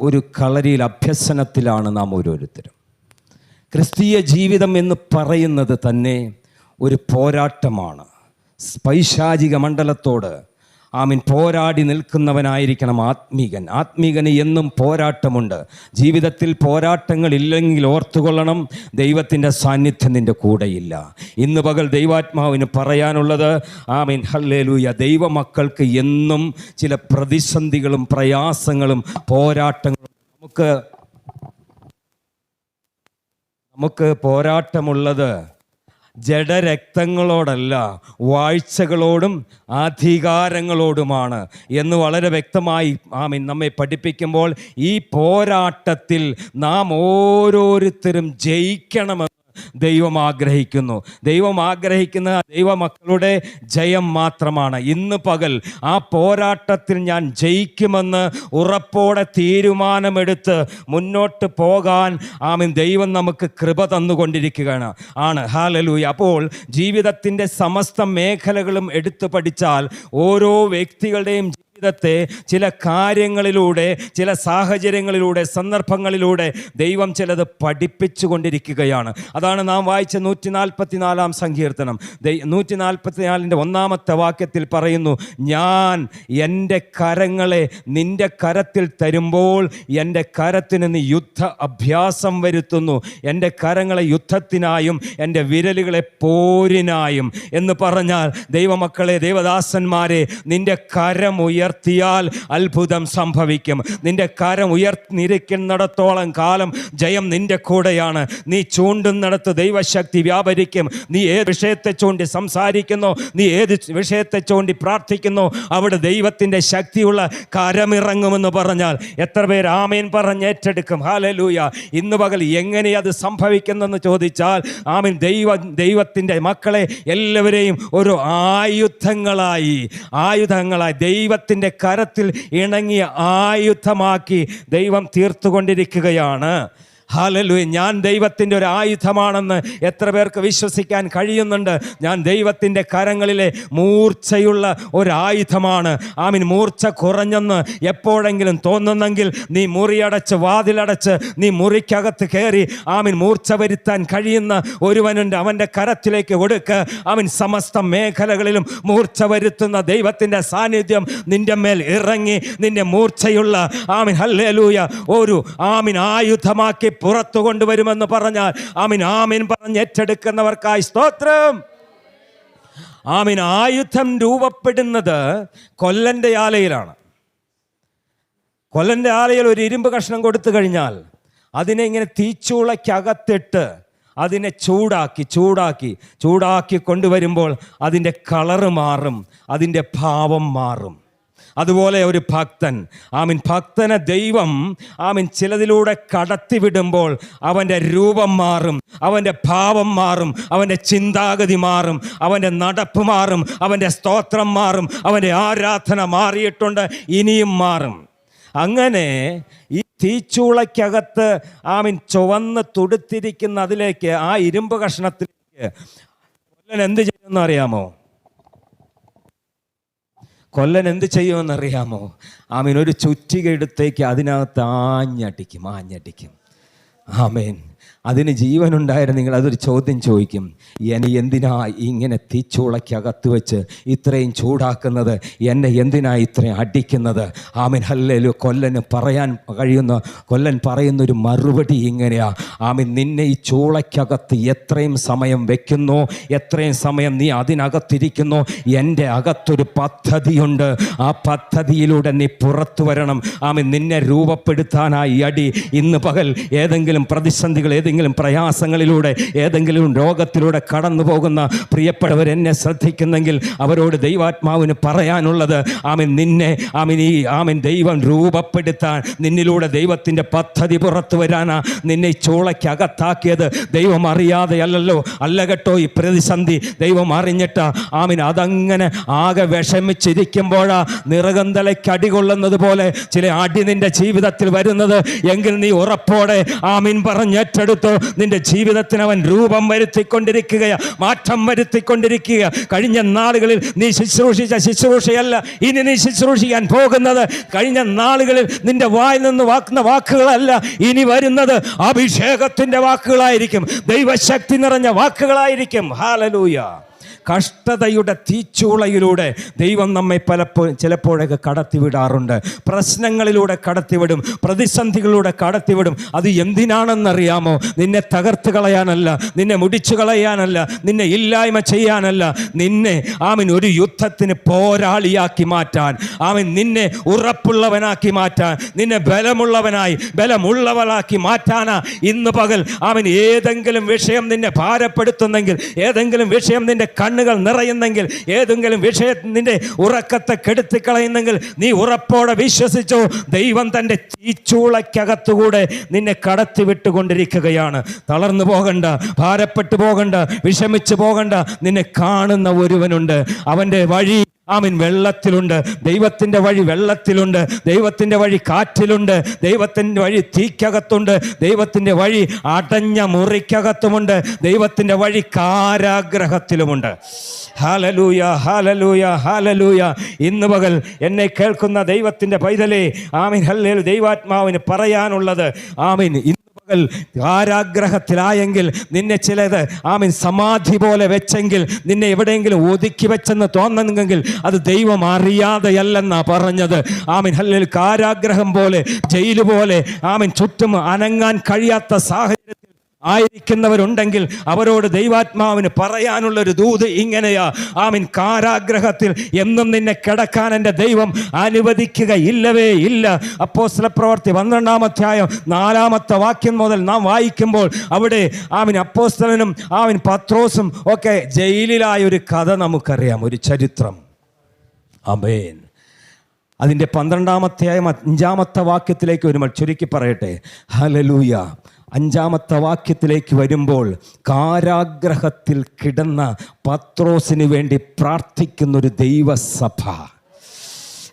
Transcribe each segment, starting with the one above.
ഒരു കളരിയിൽ അഭ്യസനത്തിലാണ് നാം ഓരോരുത്തരും. ക്രിസ്തീയ ജീവിതം എന്ന് പറയുന്നത് തന്നെ ഒരു പോരാട്ടമാണ്. പൈശാചിക മണ്ഡലത്തോട് ആമീൻ. പോരാടി നിൽക്കുന്നവനായിരിക്കണം ആത്മീകൻ. ആത്മീകന് എന്നും പോരാട്ടമുണ്ട്. ജീവിതത്തിൽ പോരാട്ടങ്ങൾ ഇല്ലെങ്കിൽ ഓർത്തുകൊള്ളണം ദൈവത്തിന്റെ സാന്നിധ്യം നിന്റെ കൂടെയില്ല. ഇന്ന് പകൽ ദൈവാത്മാവിന് പറയാനുള്ളത് ആമീൻ ഹല്ലേലൂയ. ദൈവമക്കൾക്ക് എന്നും ചില പ്രതിസന്ധികളും പ്രയാസങ്ങളും പോരാട്ടങ്ങളും നമുക്ക് നമുക്ക് പോരാട്ടമുള്ളത് ജഡരക്തങ്ങളോടല്ല വാഴ്ചകളോടും അധികാരങ്ങളോടുമാണ് എന്ന് വളരെ വ്യക്തമായി ആമീൻ നമ്മെ പഠിപ്പിക്കുമ്പോൾ ഈ പോരാട്ടത്തിൽ നാം ഓരോരുത്തരും ജയിക്കണമെന്ന് ദൈവം ആഗ്രഹിക്കുന്നു. ദൈവം ആഗ്രഹിക്കുന്ന ദൈവമക്കളുടെ ജയം മാത്രമാണ്. ഇന്ന് പകൽ ആ പോരാട്ടത്തിൽ ഞാൻ ജയിക്കുമെന്ന് ഉറപ്പോടെ തീരുമാനമെടുത്ത് മുന്നോട്ട് പോകാൻ ആമീൻ. ദൈവം നമുക്ക് കൃപ തന്നുകൊണ്ടിരിക്കുകയാണ്. ആണ്. ഹാലലൂയ അപ്പോൾ ജീവിതത്തിന്റെ സമസ്ത മേഖലകളും എടുത്തു പഠിച്ചാൽ ഓരോ വ്യക്തികളുടെയും ജീവിതത്തെ ചില കാര്യങ്ങളിലൂടെ ചില സാഹചര്യങ്ങളിലൂടെ സന്ദർഭങ്ങളിലൂടെ ദൈവം ചിലത് പഠിപ്പിച്ചു കൊണ്ടിരിക്കുകയാണ് അതാണ് നാം വായിച്ച നൂറ്റി നാൽപ്പത്തി നാലാം സങ്കീർത്തനം നൂറ്റി ഒന്നാമത്തെ വാക്യത്തിൽ പറയുന്നു ഞാൻ എന്റെ കരങ്ങളെ നിന്റെ കരത്തിൽ തരുമ്പോൾ എന്റെ കരത്തിന് നീ യുദ്ധ അഭ്യാസം വരുത്തുന്നു. എന്റെ കരങ്ങളെ യുദ്ധത്തിനായും എന്റെ വിരലുകളെ പോരിനായും. എന്ന് പറഞ്ഞാൽ ദൈവമക്കളെ ദേവദാസന്മാരെ നിന്റെ കരം ഉയർത്തിയാൽ അത്ഭുതം സംഭവിക്കും. നിന്റെ കരം ഉയർന്നിരിക്കുന്നിടത്തോളം കാലം ജയം നിന്റെ കൂടെയാണ്. നീ ചൂണ്ടുന്നിടത്ത് ദൈവശക്തി വ്യാപരിക്കും. നീ ഏത് വിഷയത്തെ ചൂണ്ടി സംസാരിക്കുന്നു? നീ ഏത് വിഷയത്തെ ചൂണ്ടി പ്രാർത്ഥിക്കുന്നു? അവിടെ ദൈവത്തിന്റെ ശക്തിയുള്ള കരമിറങ്ങുമെന്ന് പറഞ്ഞാൽ എത്ര പേർ ആമേൻ പറഞ്ഞ് ഏറ്റെടുക്കും. ഹാലലൂയ ഇന്ന് പകൽ എങ്ങനെ അത് സംഭവിക്കുന്നെന്ന് ചോദിച്ചാൽ ആമീൻ ദൈവ ദൈവത്തിന്റെ മക്കളെ എല്ലാവരെയും ഒരു ആയുധങ്ങളായി ആയുധങ്ങളായി ദൈവത്തിന്റെ കരത്തിൽ ഇണങ്ങിയ ആയുധമാക്കി ദൈവം തീർത്തുകൊണ്ടിരിക്കുകയാണ്. ഹാലലൂയ ഞാൻ ദൈവത്തിന്റെ ഒരു ആയുധമാണെന്ന് എത്ര പേർക്ക് വിശ്വസിക്കാൻ കഴിയുന്നുണ്ട്? ഞാൻ ദൈവത്തിന്റെ കരങ്ങളിലെ മൂർച്ചയുള്ള ഒരു ആയുധമാണ് ആമീൻ മൂർച്ച കുറഞ്ഞെന്ന് എപ്പോഴെങ്കിലും തോന്നുന്നെങ്കിൽ നീ മുറിയടച്ച് വാതിലടച്ച് നീ മുറിക്കകത്ത് കയറി ആമീൻ മൂർച്ച വരുത്താൻ കഴിയുന്ന ഒരുവനുണ്ട്. അവന്റെ കരത്തിലേക്ക് കൊടുക്ക് അവൻ സമസ്ത മേഖലകളിലും മൂർച്ച വരുത്തുന്ന ദൈവത്തിന്റെ സാന്നിധ്യം നിന്റെ മേൽ ഇറങ്ങി നിന്റെ മൂർച്ചയുള്ള ആമീൻ ഹല്ലേലൂയ ഒരു ആമീൻ ആയുധമാക്കി പുറത്തു കൊണ്ടുവരുമെന്ന് പറഞ്ഞാൽ ആമിൻ ആമിൻ പറഞ്ഞ് ഏറ്റെടുക്കുന്നവർക്കായി സ്തോത്രം. ആമിൻ ആയുധം രൂപപ്പെടുന്നത് കൊല്ലന്റെ ആലയിലാണ്. കൊല്ലന്റെ ആലയിൽ ഒരു ഇരുമ്പ് കഷ്ണം കൊടുത്തു കഴിഞ്ഞാൽ അതിനെ ഇങ്ങനെ തീച്ചൂളയ്ക്കകത്തിട്ട് അതിനെ ചൂടാക്കി ചൂടാക്കി ചൂടാക്കി കൊണ്ടുവരുമ്പോൾ അതിന്റെ കളറ് മാറും അതിന്റെ ഭാവം മാറും. അതുപോലെ ഒരു ഭക്തൻ. ആമീൻ ഭക്തനെ ദൈവം ആമീൻ ചിലതിലൂടെ കടത്തിവിടുമ്പോൾ അവന്റെ രൂപം മാറും അവന്റെ ഭാവം മാറും അവന്റെ ചിന്താഗതി മാറും അവന്റെ നടപ്പ് മാറും അവന്റെ സ്തോത്രം മാറും അവന്റെ ആരാധന മാറിയിട്ടുണ്ട് ഇനിയും മാറും. അങ്ങനെ ഈ തീച്ചൂളയ്ക്കകത്ത് ആമീൻ ചുവന്ന് തുടുത്തിരിക്കുന്ന അതിലേക്ക് ആ ഇരുമ്പ് കഷ്ണത്തിലേക്ക് എന്ത് ചെയ്യുമെന്ന് അറിയാമോ? കൊല്ലൻ എന്ത് ചെയ്യുമെന്നറിയാമോ? ആമീൻ. ഒരു ചുറ്റിക എടുത്തേക്ക് അതിനകത്ത് ആഞ്ഞടിക്കും ആഞ്ഞടിക്കും. ആമേൻ. അതിന് നിങ്ങൾ അതൊരു ചോദ്യം ചോദിക്കും. എന്നെ എന്തിനാ ഇങ്ങനെ തീച്ചൂളയ്ക്കകത്ത് വെച്ച് ഇത്രയും ചൂടാക്കുന്നത്? എന്നെ എന്തിനാ ഇത്രയും അടിക്കുന്നത്? ആമിൻ ഹല്ലേലു കൊല്ലന് പറയാൻ കഴിയുന്ന കൊല്ലൻ പറയുന്നൊരു മറുപടി ഇങ്ങനെയാ. ആമിൻ നിന്നെ ഈ ചൂളയ്ക്കകത്ത് എത്രയും സമയം വെക്കുന്നു? എത്രയും സമയം നീ അതിനകത്തിരിക്കുന്നു? എന്റെ അകത്തൊരു പദ്ധതിയുണ്ട്. ആ പദ്ധതിയിലൂടെ നീ പുറത്തു വരണം. ആമിൻ നിന്നെ രൂപപ്പെടുത്താനായി അടി. ഇന്ന് പകൽ ഏതെങ്കിലും പ്രതിസന്ധികൾ ഏതെങ്കിലും പ്രയാസങ്ങളിലൂടെ ഏതെങ്കിലും രോഗത്തിലൂടെ കടന്നു പോകുന്ന പ്രിയപ്പെട്ടവർ എന്നെ ശ്രദ്ധിക്കുന്നെങ്കിൽ അവരോട് ദൈവാത്മാവിന് പറയാനുള്ളത് ആമീൻ നിന്നെ ആമീൻ ഈ ആമീൻ ദൈവം രൂപപ്പെടുത്താൻ നിന്നിലൂടെ ദൈവത്തിന്റെ പദ്ധതി പുറത്തു വരാനാ നിന്നെ ചോളയ്ക്കകത്താക്കിയത് ദൈവം അറിയാതെ അല്ലല്ലോ അല്ല കേട്ടോ ഈ പ്രതിസന്ധി. ദൈവം അറിഞ്ഞിട്ട് ആമീൻ അതങ്ങനെ ആകെ വിഷമിച്ചിരിക്കുമ്പോഴാ നിറകന്തലയ്ക്ക് അടികൊള്ളുന്നത് പോലെ ചില അടി നിന്റെ ജീവിതത്തിൽ വരുന്നത്. എങ്കിൽ നീ ഉറപ്പോടെ ആമീൻ പറഞ്ഞേറ്റെടുക്കണം ഏറ്റെടുത്തോ നിന്റെ ജീവിതത്തിന് അവൻ രൂപം വരുത്തിക്കൊണ്ടിരിക്കുക മാറ്റം വരുത്തിക്കൊണ്ടിരിക്കുക കഴിഞ്ഞ നാളുകളിൽ നീ ശുശ്രൂഷിച്ച ശുശ്രൂഷയല്ല ഇനി നീ ശുശ്രൂഷിക്കാൻ പോകുന്നത്. കഴിഞ്ഞ നാളുകളിൽ നിന്റെ വായിൽ നിന്ന് വാക്കുന്ന വാക്കുകളല്ല ഇനി വരുന്നത് അഭിഷേകത്തിന്റെ വാക്കുകളായിരിക്കും. ദൈവശക്തി നിറഞ്ഞ വാക്കുകളായിരിക്കും. ഹാലലൂയ കഷ്ടതയുടെ തീച്ചൂളയിലൂടെ ദൈവം നമ്മെ പലപ്പോഴും ചിലപ്പോഴൊക്കെ കടത്തിവിടാറുണ്ട്. പ്രശ്നങ്ങളിലൂടെ കടത്തിവിടും. പ്രതിസന്ധികളിലൂടെ കടത്തിവിടും. അത് എന്തിനാണെന്നറിയാമോ? നിന്നെ തകർത്ത് കളയാനല്ല നിന്നെ മുടിച്ചു കളയാനല്ല നിന്നെ ഇല്ലായ്മ ചെയ്യാനല്ല. നിന്നെ ആമിൻ ഒരു യുദ്ധത്തിന് പോരാളിയാക്കി മാറ്റാൻ ആമിൻ നിന്നെ ഉറപ്പുള്ളവനാക്കി മാറ്റാൻ നിന്നെ ബലമുള്ളവനായി ബലമുള്ളവനാക്കി മാറ്റാനാ ഇന്ന് പകൽ. അവൻ ഏതെങ്കിലും വിഷയം നിന്നെ ഭാരപ്പെടുത്തുന്നെങ്കിൽ ഏതെങ്കിലും വിഷയം നിന്റെ കണ്ണുകൾ നിറയുന്നെങ്കിൽ ഏതെങ്കിലും വിഷയത്തിന്റെ ഉറക്കത്തെ കെടുത്തിക്കളയുന്നെങ്കിൽ നീ ഉറപ്പോടെ വിശ്വസിച്ചോ ദൈവം തന്റെ ചീച്ചൂളയ്ക്കകത്തുകൂടെ നിന്നെ കടത്തിവിട്ടുകൊണ്ടിരിക്കുകയാണ് തളർന്നു പോകണ്ട ഭാരപ്പെട്ടു പോകണ്ട വിഷമിച്ചു പോകണ്ട നിന്നെ കാണുന്ന ഒരുവനുണ്ട്. അവന്റെ വഴി ആമിൻ. വെള്ളത്തിലുണ്ട്. ദൈവത്തിന്റെ വഴി വെള്ളത്തിലുണ്ട്. ദൈവത്തിന്റെ വഴി കാറ്റിലുണ്ട്. ദൈവത്തിന്റെ വഴി തീക്കകത്തുണ്ട്. ദൈവത്തിന്റെ വഴി അടഞ്ഞ മുറിക്കകത്തുമുണ്ട്. ദൈവത്തിന്റെ വഴി കാരാഗ്രഹത്തിലുമുണ്ട്. ഹാലലൂയ ഹാലലൂയ ഹാലലൂയ ഇന്ന് പകൽ എന്നെ കേൾക്കുന്ന ദൈവത്തിന്റെ പൈതലേ ആമീൻ ഹല്ലേൽ ദൈവാത്മാവിന് പറയാനുള്ളത് ആമീൻ ഇന്ന് പകൽ കാരാഗ്രഹത്തിലായെങ്കിൽ നിന്നെ ചിലത് ആമിൻ സമാധി പോലെ വെച്ചെങ്കിൽ നിന്നെ എവിടെയെങ്കിലും ഒതുക്കി വെച്ചെന്ന് തോന്നുന്നെങ്കിൽ അത് ദൈവം അറിയാതെയല്ലെന്നാ പറഞ്ഞത്. ആമിൻ അല്ലെങ്കിൽ കാരാഗ്രഹം പോലെ ജയിൽ പോലെ ആമിൻ ചുറ്റും അനങ്ങാൻ കഴിയാത്ത സാഹചര്യത്തിൽ ആയിരിക്കുന്നവരുണ്ടെങ്കിൽ അവരോട് ദൈവാത്മാവിന് പറയാനുള്ള ഒരു ദൂത് ഇങ്ങനെയാ. ആമിൻ കാരാഗ്രഹത്തിൽ എന്നും നിന്നെ കിടക്കാൻ എന്റെ ദൈവം അനുവദിക്കുക ഇല്ലവേ ഇല്ല. അപ്പോ പ്രവർത്തി പന്ത്രണ്ടാം അധ്യായം നാലാമത്തെ വാക്യം മുതൽ നാം വായിക്കുമ്പോൾ അവിടെ ആമിൻ അപ്പോസ്തലനും ആമിൻ പത്രോസും ഒക്കെ ജയിലിലായ ഒരു കഥ നമുക്കറിയാം ഒരു ചരിത്രം. അമേൻ അതിന്റെ പന്ത്രണ്ടാമത്തെ അഞ്ചാമത്തെ വാക്യത്തിലേക്ക് ഒരു ചുരുക്കി പറയട്ടെ. ഹലലൂയ അഞ്ചാമത്തെ വാക്യത്തിലേക്ക് വരുമ്പോൾ കാരാഗ്രഹത്തിൽ കിടന്ന പത്രോസിന് വേണ്ടി പ്രാർത്ഥിക്കുന്നൊരു ദൈവസഭ.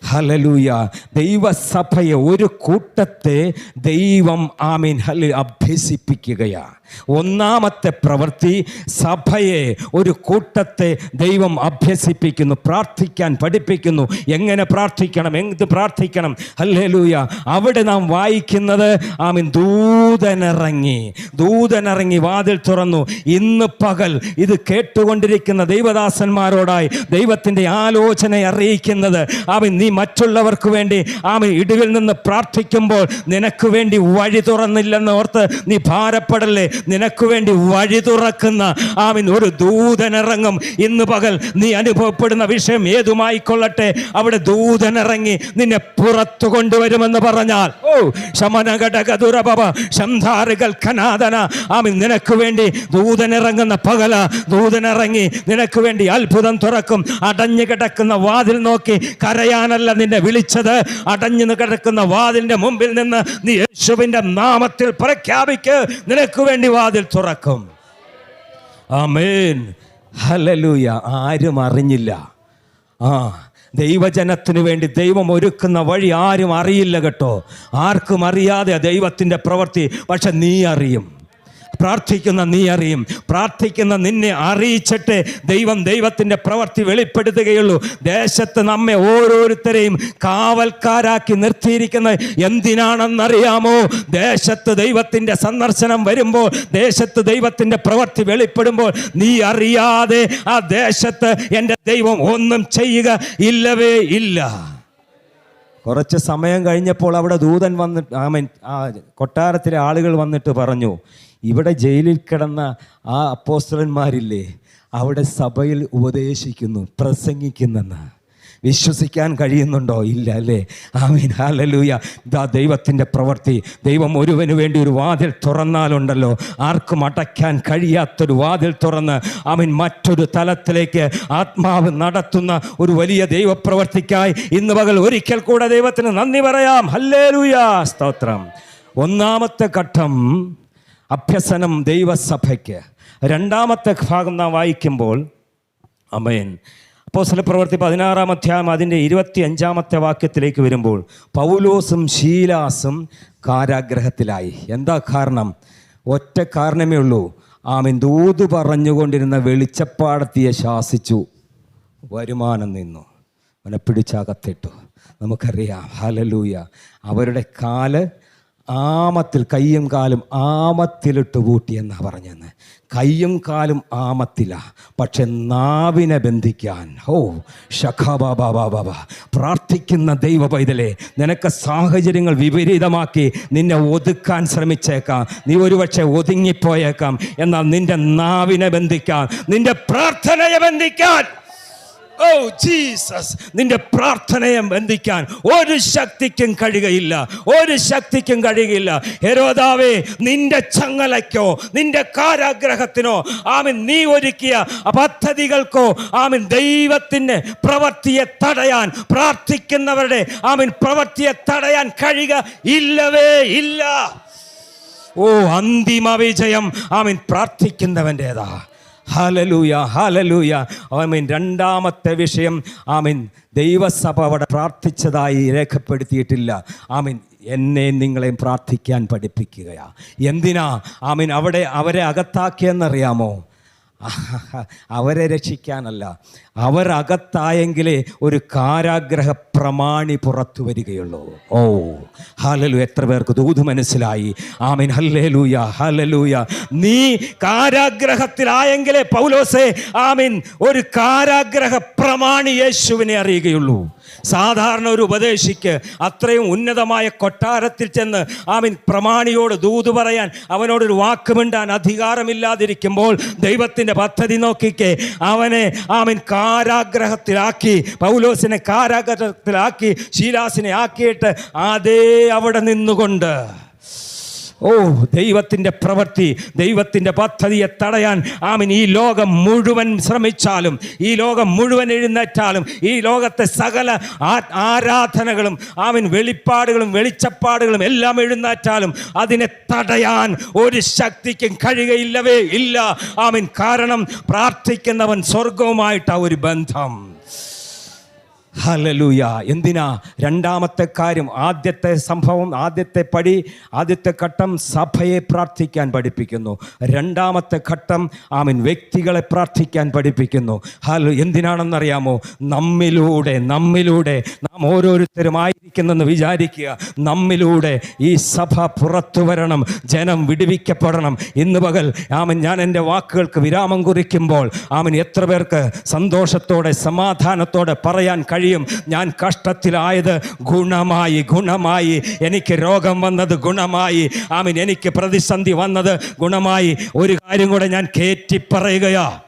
ഹലലൂയ ദൈവസഭയെ ഒരു കൂട്ടത്തെ ദൈവം ആമീൻ. ഹല അഭ്യസിപ്പിക്കുകയാണ്. ഒന്നാമത്തെ പ്രവൃത്തി സഭയെ ഒരു കൂട്ടത്തെ ദൈവം അഭ്യസിപ്പിക്കുന്നു പ്രാർത്ഥിക്കാൻ പഠിപ്പിക്കുന്നു. എങ്ങനെ പ്രാർത്ഥിക്കണം? എന്ത് പ്രാർത്ഥിക്കണം? ഹല്ലേലൂയ. അവിടെ നാം വായിക്കുന്നത് ആമീൻ ദൂതനിറങ്ങി. ദൂതനിറങ്ങി വാതിൽ തുറന്നു. ഇന്ന് പകൽ ഇത് കേട്ടുകൊണ്ടിരിക്കുന്ന ദൈവദാസന്മാരോടായി ദൈവത്തിന്റെ ആലോചന അറിയിക്കുന്നത് ആമീൻ നീ മറ്റുള്ളവർക്ക് വേണ്ടി ആമീൻ ഇടിവിൽ നിന്ന് പ്രാർത്ഥിക്കുമ്പോൾ നിനക്ക് വേണ്ടി വഴി തുറന്നില്ലെന്ന് ഓർത്ത് നീ ഭാരപ്പെടല്ലേ? നിനക്ക് വേണ്ടി വഴി തുറക്കുന്ന ആമീൻ ഒരു ദൂതനിറങ്ങും. ഇന്ന് പകൽ നീ അനുഭവപ്പെടുന്ന വിഷയം ഏതുമായിക്കൊള്ളട്ടെ? അവിടെ ദൂതനിറങ്ങി നിന്നെ പുറത്തു കൊണ്ടുവരുമെന്ന് പറഞ്ഞാൽ. ഓ ശമനഘടകതുരപവ ശംധാറുകൾ ഖനാദന ആമീൻ നിനക്ക് വേണ്ടി ദൂതനിറങ്ങുന്ന പകല ദൂതനിറങ്ങി നിനക്ക് വേണ്ടി അത്ഭുതം തുറക്കും. അടഞ്ഞു കിടക്കുന്ന വാതിൽ നോക്കി കരയാനല്ല നിന്നെ വിളിച്ചത്. അടഞ്ഞു കിടക്കുന്ന വാതിലിന്റെ മുമ്പിൽ നിന്ന് നീ യേശുവിന്റെ നാമത്തിൽ പ്രഖ്യാപിക്ക്. നിനക്ക് വേണ്ടി വാതിൽ തുറക്കും. ആമേൻ. ഹലലൂയ ആരും അറിഞ്ഞില്ല. ആ ദൈവജനത്തിനു വേണ്ടി ദൈവം ഒരുക്കുന്ന വഴി ആരും അറിയില്ല കേട്ടോ. ആർക്കും അറിയാതെ ദൈവത്തിന്റെ പ്രവൃത്തി പക്ഷെ നീ അറിയും. പ്രാർത്ഥിക്കുന്ന നീ അറിയും. പ്രാർത്ഥിക്കുന്ന നിന്നെ അറിയിച്ചിട്ട് ദൈവം ദൈവത്തിന്റെ പ്രവൃത്തി വെളിപ്പെടുത്തുകയുള്ളൂ. ദേശത്ത് നമ്മെ ഓരോരുത്തരെയും കാവൽക്കാരാക്കി നിർത്തിയിരിക്കുന്നത് എന്തിനാണെന്നറിയാമോ? ദേശത്ത് ദൈവത്തിന്റെ സന്ദർശനം വരുമ്പോൾ ദേശത്ത് ദൈവത്തിന്റെ പ്രവൃത്തി വെളിപ്പെടുമ്പോൾ നീ അറിയാതെ ആ ദേശത്ത് എന്റെ ദൈവം ഒന്നും ചെയ്യുക ഇല്ലവേ ഇല്ല. കുറച്ച് സമയം കഴിഞ്ഞപ്പോൾ അവിടെ ദൂതൻ വന്നിട്ട് ആമൻ ആ കൊട്ടാരത്തിലെ ആളുകൾ വന്നിട്ട് പറഞ്ഞു ഇവിടെ ജയിലിൽ കിടന്ന ആ അപ്പോസ്റ്റലന്മാരില്ലേ അവിടെ സഭയിൽ ഉപദേശിക്കുന്നു പ്രസംഗിക്കുന്നെന്ന്. വിശ്വസിക്കാൻ കഴിയുന്നുണ്ടോ? ഇല്ല അല്ലേ? ആമീൻ. ഹാലലൂയ ദാ ദൈവത്തിന്റെ പ്രവൃത്തി. ദൈവം ഒരുവന് വേണ്ടി ഒരു വാതിൽ തുറന്നാലുണ്ടല്ലോ. ആർക്കും അടയ്ക്കാൻ കഴിയാത്തൊരു വാതിൽ തുറന്ന് ആമീൻ മറ്റൊരു തലത്തിലേക്ക് ആത്മാവ് നടത്തുന്ന ഒരു വലിയ ദൈവപ്രവർത്തിക്കായി ഇന്ന് പകൽ ഒരിക്കൽ കൂടെ ദൈവത്തിന് നന്ദി പറയാം. ഹല്ലേലൂയ. സ്തോത്രം. ഒന്നാമത്തെ ഘട്ടം അഭ്യസനം ദൈവസഭയ്ക്ക്. രണ്ടാമത്തെ ഭാഗം നാം വായിക്കുമ്പോൾ അമയൻ അപ്പോൾ സ്ഥലപ്രവർത്തി പതിനാറാം അധ്യായം അതിന്റെ ഇരുപത്തി അഞ്ചാമത്തെ വാക്യത്തിലേക്ക് വരുമ്പോൾ പൗലോസും ശീലാസും കാരാഗ്രഹത്തിലായി. എന്താ കാരണം? ഒറ്റ കാരണമേ ഉള്ളൂ. ആമീൻ. ദൂത് പറഞ്ഞുകൊണ്ടിരുന്ന വെളിച്ചപ്പാടത്തിയെ ശാസിച്ചു. വരുമാനം നിന്നു. അവനെ പിടിച്ചകത്തിട്ടു നമുക്കറിയാം. ഹലലൂയ അവരുടെ കാൽ ആമത്തിൽ കയ്യും കാലും ആമത്തിലിട്ട് പൂട്ടി എന്നാ പറഞ്ഞെന്ന്. കയ്യും കാലും ആമത്തില. പക്ഷെ നാവിനെ ബന്ധിക്കാൻ ഓ ഷഖാബാബാബാബാബ പ്രാർത്ഥിക്കുന്ന ദൈവ പൈതലെ നിനക്ക് സാഹചര്യങ്ങൾ വിപരീതമാക്കി നിന്നെ ഒതുക്കാൻ ശ്രമിച്ചേക്കാം. നീ ഒരുപക്ഷെ ഒതുങ്ങിപ്പോയേക്കാം. എന്നാൽ നിന്റെ നാവിനെ ബന്ധിക്കാൻ നിന്റെ പ്രാർത്ഥനയെ ബന്ധിക്കാൻ ഓ ജീസസ് നിന്റെ പ്രാർത്ഥനയെ ബന്ധിക്കാൻ ഒരു ശക്തിക്കും കഴിയുകയില്ല. ഒരു ശക്തിക്കും കഴിയുകയില്ല. ഹെരോദാവേ നിന്റെ ചങ്ങലയ്ക്കോ നിന്റെ കാരാഗ്രഹത്തിനോ ആമിൻ നീ ഒരുക്കിയ പദ്ധതികൾക്കോ ആമിൻ ദൈവത്തിന്റെ പ്രവൃത്തിയെ തടയാൻ പ്രാർത്ഥിക്കുന്നവരുടെ ആമിൻ പ്രവൃത്തിയെ തടയാൻ കഴിയുക ഇല്ലവേ ഇല്ല. ഓ അന്തിമ വിജയം ആമിൻ പ്രാർത്ഥിക്കുന്നവന്റെതാ. ഹാലലൂയ ഹാലലൂയ ആമീൻ. രണ്ടാമത്തെ വിഷയം ആമീൻ. ദൈവസഭ അവിടെ പ്രാർത്ഥിച്ചതായി രേഖപ്പെടുത്തിയിട്ടില്ല. ആമീൻ. എന്നെ നിങ്ങളെയും പ്രാർത്ഥിക്കാൻ പഠിപ്പിക്കുകയാണ് എന്തിനാ? ആമീൻ. അവിടെ അവരെ അകത്താക്കിയെന്നറിയാമോ? അവരെ രക്ഷിക്കാനല്ല. അവരകത്തായെങ്കിലേ ഒരു കാരാഗ്രഹ പ്രമാണി പുറത്തു വരികയുള്ളൂ. ഓ ഹലലു എത്ര പേർക്ക് ദൂത് മനസ്സിലായി. ആമീൻ ഹല്ലേലൂയ ഹലലൂയ നീ കാരാഗ്രഹത്തിലായെങ്കിലേ പൗലോസെ ആമീൻ ഒരു കാരാഗ്രഹ പ്രമാണി യേശുവിനെ അറിയുകയുള്ളൂ സാധാരണ ഒരു ഉപദേശിക്ക് അത്രയും ഉന്നതമായ കൊട്ടാരത്തിൽ ചെന്ന് ആമീൻ പ്രമാണിയോട് ദൂത് പറയാൻ അവനോടൊരു വാക്കുമിണ്ടാൻ അധികാരമില്ലാതിരിക്കുമ്പോൾ ദൈവത്തിന്റെ പദ്ധതി നോക്കിക്കേ അവനെ ആമീൻ കാരാഗ്രഹത്തിലാക്കി പൗലോസിനെ കാരാഗ്രഹത്തിലാക്കി ശീലാസിനെ ആക്കിയിട്ട് അതേ അവിടെ നിന്നുകൊണ്ട് ഓ ദൈവത്തിന്റെ പ്രവൃത്തി ദൈവത്തിന്റെ പദ്ധതിയെ തടയാൻ ആമിൻ ഈ ലോകം മുഴുവൻ ശ്രമിച്ചാലും ഈ ലോകം മുഴുവൻ എഴുന്നേറ്റാലും ഈ ലോകത്തെ സകല ആരാധനകളും ആമിൻ വെളിപ്പാടുകളും വെളിച്ചപ്പാടുകളും എല്ലാം എഴുന്നേറ്റാലും അതിനെ തടയാൻ ഒരു ശക്തിക്കും കഴിയുകയില്ലവേ ഇല്ല. ആമിൻ കാരണം പ്രാർത്ഥിക്കുന്നവൻ സ്വർഗവുമായിട്ടാണ് ഒരു ബന്ധം. ഹലലൂയ എന്തിനാ? രണ്ടാമത്തെ കാര്യം ആദ്യത്തെ സംഭവം ആദ്യത്തെ പടി ആദ്യത്തെ ഘട്ടം സഭയെ പ്രാർത്ഥിക്കാൻ പഠിപ്പിക്കുന്നു. രണ്ടാമത്തെ ഘട്ടം ആമീൻ വ്യക്തികളെ പ്രാർത്ഥിക്കാൻ പഠിപ്പിക്കുന്നു. ഹലോ എന്തിനാണെന്നറിയാമോ? നമ്മിലൂടെ നമ്മിലൂടെ നാം ഓരോരുത്തരും ആയിരിക്കുന്നെന്ന് വിചാരിക്കുക. നമ്മിലൂടെ ഈ സഭ പുറത്തു വരണം ജനം വിടുവിക്കപ്പെടണം. ഇന്ന് പകൽ ആമൻ ഞാൻ എന്റെ വാക്കുകൾക്ക് വിരാമം കുറിക്കുമ്പോൾ ആമൻ എത്ര പേർക്ക് സന്തോഷത്തോടെ സമാധാനത്തോടെ പറയാൻ കഴിയും? ഞാൻ കഷ്ടത്തിലായത് ഗുണമായി ഗുണമായി. എനിക്ക് രോഗം വന്നത് ഗുണമായി. ആമീൻ. എനിക്ക് പ്രതിസന്ധി വന്നത് ഗുണമായി. ഒരു കാര്യം കൂടെ ഞാൻ കയറ്റി പറയുകയാ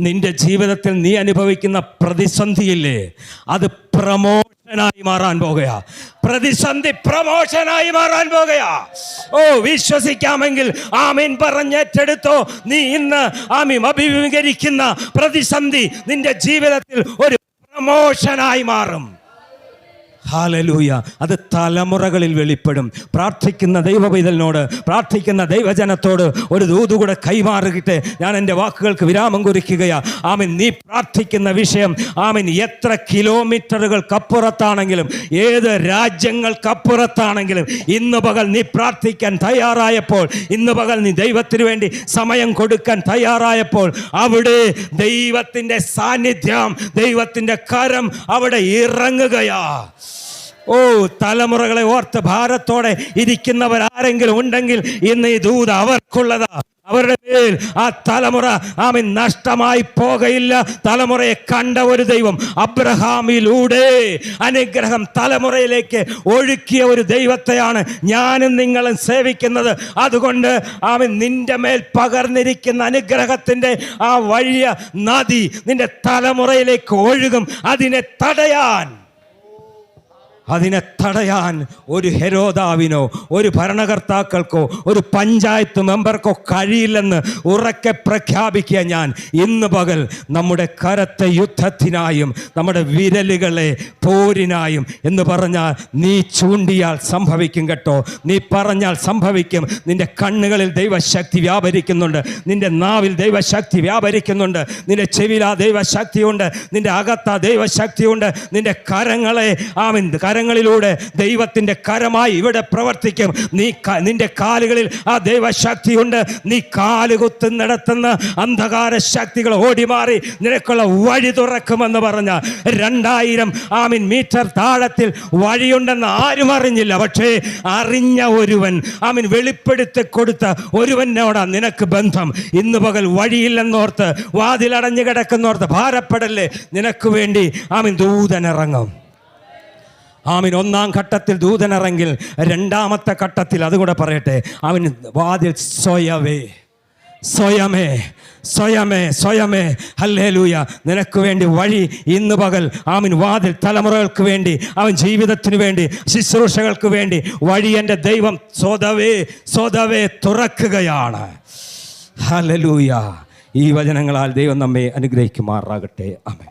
നിന്റെ ജീവിതത്തിൽ നീ അനുഭവിക്കുന്ന പ്രതിസന്ധിയില്ലേ? അത് പ്രമോഷനായി മാറാൻ പോകുകയാ പ്രതിസന്ധി പ്രമോഷനായി മാറാൻ പോകുകയാ ഓ വിശ്വസിക്കാമെങ്കിൽ ആമീൻ പറഞ്ഞേറ്റെടുത്തോ. നീ ഇന്ന് ആമീൻ അഭിമുഖീകരിക്കുന്ന പ്രതിസന്ധി നിന്റെ ജീവിതത്തിൽ ഒരു പ്രമോഷനായി മാറും. ഹാലലൂയ. അത് തലമുറകളിൽ വെളിപ്പെടും. പ്രാർത്ഥിക്കുന്ന ദൈവപൈതലിനോട് പ്രാർത്ഥിക്കുന്ന ദൈവജനത്തോട് ഒരു ദൂതുകൂടെ കൈമാറുകിട്ട് ഞാൻ എന്റെ വാക്കുകൾക്ക് വിരാമം കുറിക്കുകയാ. ആമിൻ നീ പ്രാർത്ഥിക്കുന്ന വിഷയം ആമിൻ എത്ര കിലോമീറ്ററുകൾക്കപ്പുറത്താണെങ്കിലും ഏത് രാജ്യങ്ങൾക്കപ്പുറത്താണെങ്കിലും ഇന്ന് പകൽ നീ പ്രാർത്ഥിക്കാൻ തയ്യാറായപ്പോൾ ഇന്ന് പകൽ നീ ദൈവത്തിന് വേണ്ടി സമയം കൊടുക്കാൻ തയ്യാറായപ്പോൾ അവിടെ ദൈവത്തിന്റെ സാന്നിധ്യം ദൈവത്തിന്റെ കരം അവിടെ ഇറങ്ങുകയാ. ഓ തലമുറകളെ ഓർത്ത് ഭാരത്തോടെ ഇരിക്കുന്നവർ ആരെങ്കിലും ഉണ്ടെങ്കിൽ ഇന്ന് ഈ ദൂത് അവർക്കുള്ളതാ. അവരുടെ മേൽ ആ തലമുറ ആമീൻ നഷ്ടമായി പോകയില്ല. തലമുറയെ കണ്ട ഒരു ദൈവം അബ്രഹാമിലൂടെ അനുഗ്രഹം തലമുറയിലേക്ക് ഒഴുക്കിയ ഒരു ദൈവത്തെയാണ് ഞാനും നിങ്ങളും സേവിക്കുന്നത്. അതുകൊണ്ട് ആമി നിന്റെ മേൽ പകർന്നിരിക്കുന്ന അനുഗ്രഹത്തിന്റെ ആ വലിയ നദി നിന്റെ തലമുറയിലേക്ക് ഒഴുകും. അതിനെ തടയാൻ അതിനെ തടയാൻ ഒരു ഹെരോദാവിനോ ഒരു ഭരണകർത്താക്കൾക്കോ ഒരു പഞ്ചായത്ത് മെമ്പർക്കോ കഴിയില്ലെന്ന് ഉറക്കെ പ്രഖ്യാപിക്കുക ഞാൻ. ഇന്ന് പകൽ നമ്മുടെ കരത്തെ യുദ്ധത്തിനായും നമ്മുടെ വിരലുകളെ പോരിനായും എന്ന് പറഞ്ഞാൽ നീ ചൂണ്ടിയാൽ സംഭവിക്കും കേട്ടോ. നീ പറഞ്ഞാൽ സംഭവിക്കും. നിന്റെ കണ്ണുകളിൽ ദൈവശക്തി വ്യാപരിക്കുന്നുണ്ട്. നിന്റെ നാവിൽ ദൈവശക്തി വ്യാപരിക്കുന്നുണ്ട്. നിന്റെ ചെവിയിൽ ആ ദൈവശക്തിയുണ്ട്. നിന്റെ അകത്ത ദൈവശക്തിയുണ്ട്. നിന്റെ കരങ്ങളെ ആമിൻ കരങ്ങൾ അധികാരങ്ങളിലൂടെ ദൈവത്തിന്റെ കരമായി ഇവിടെ പ്രവർത്തിക്കും. നീ നിന്റെ കാലുകളിൽ ആ ദൈവശക്തിയുണ്ട്. നീ കാലുകുത്ത് നടത്തുന്ന അന്ധകാര ശക്തികൾ ഓടിമാറി നിനക്കുള്ള വഴി തുറക്കുമെന്ന് പറഞ്ഞ രണ്ടായിരം ആമിൻ മീറ്റർ താഴത്തിൽ വഴിയുണ്ടെന്ന് ആരും അറിഞ്ഞില്ല. പക്ഷേ അറിഞ്ഞ ഒരുവൻ ആമിൻ വെളിപ്പെടുത്തി കൊടുത്ത ഒരുവനോടാ നിനക്ക് ബന്ധം. ഇന്ന് പകൽ വഴിയില്ലെന്നോർത്ത് വാതിലടഞ്ഞു കിടക്കുന്നോർത്ത് ഭാരപ്പെടല്ലേ? നിനക്ക് വേണ്ടി ആമിൻ ദൂതനിറങ്ങും ആമിൻ. ഒന്നാം ഘട്ടത്തിൽ ദൂതനിറങ്ങിൽ രണ്ടാമത്തെ ഘട്ടത്തിൽ അതുകൂടെ പറയട്ടെ. അവൻ വാതിൽ സ്വയവേ സ്വയമേ സ്വയമേ സ്വയമേ. ഹല്ലേലൂയ. നിനക്ക് വേണ്ടി വഴി ഇന്ന് പകൽ ആമിൻ വാതിൽ തലമുറകൾക്ക് വേണ്ടി അവൻ ജീവിതത്തിന് വേണ്ടി ശുശ്രൂഷകൾക്ക് വേണ്ടി വഴി എന്റെ ദൈവം സ്വതവേ സ്വതവേ തുറക്കുകയാണ്. ഹല്ലേലൂയ. ഈ വചനങ്ങളാൽ ദൈവം നമ്മെ അനുഗ്രഹിക്കുമാറാകട്ടെ. അമേ